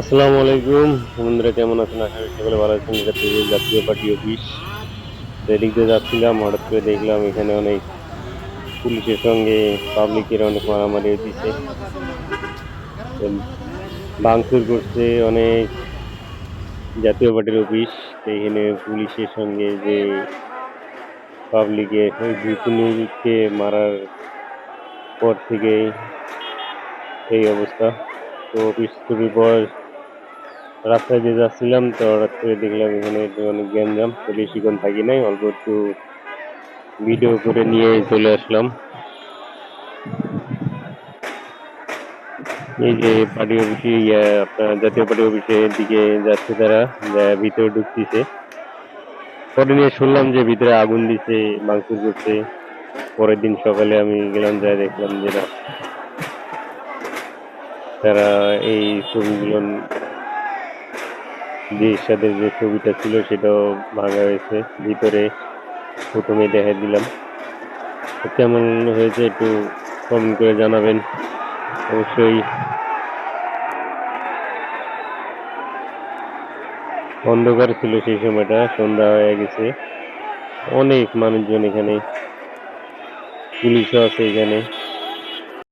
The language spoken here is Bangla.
আসসালামু আলাইকুম। বন্ধুরা, কেমন আছেন? আশা করি সকলে ভালো আছেন। এটা থেকে জাতীয় পার্টি অফিস। তো এদিক দিয়ে যাচ্ছিলাম, হঠাৎ করে দেখলাম এখানে অনেক পুলিশের সঙ্গে পাবলিকের অনেক মারামারি তো ভাঙচুর করছে অনেক জাতীয় পার্টির অফিস। এখানে পুলিশের সঙ্গে যে ওই দুই মারার পর থেকেই এই অবস্থা। তো অফিস ছুটির পর রাস্তায় দিয়ে যাচ্ছিলাম, তো করে দেখলাম এখানে অনেক গ্যাঞ্জাম তো বেশিক্ষণ থাকি নাই, অল্প একটু ভিডিও করে নিয়ে চলে আসলাম। এই যে পার্টি অফিসে আপনার জাতীয় পার্টি অফিসের দিকে যাচ্ছে তারা, যা ভিতরে ঢুকতেছে। পরে নিয়ে শুনলাম যে ভিতরে আগুন দিছে, ভাঙচুর করছে। পরের দিন সকালে আমি গেলাম যাই দেখলাম যে তারা এই ছবিগুলো যে এরশাদের যে ছবিটা ছিল সেটাও ভাঙা হয়েছে। ভিতরে প্রথমে দেখা দিলাম। কেমন হয়েছে একটু কমেন্ট করে জানাবেন। অবশ্যই। অন্ধকার ছিল সেই সময়টা, সন্ধ্যা হয়ে গেছে। অনেক মানুষজন এখানে। পুলিশও আছে এখানে।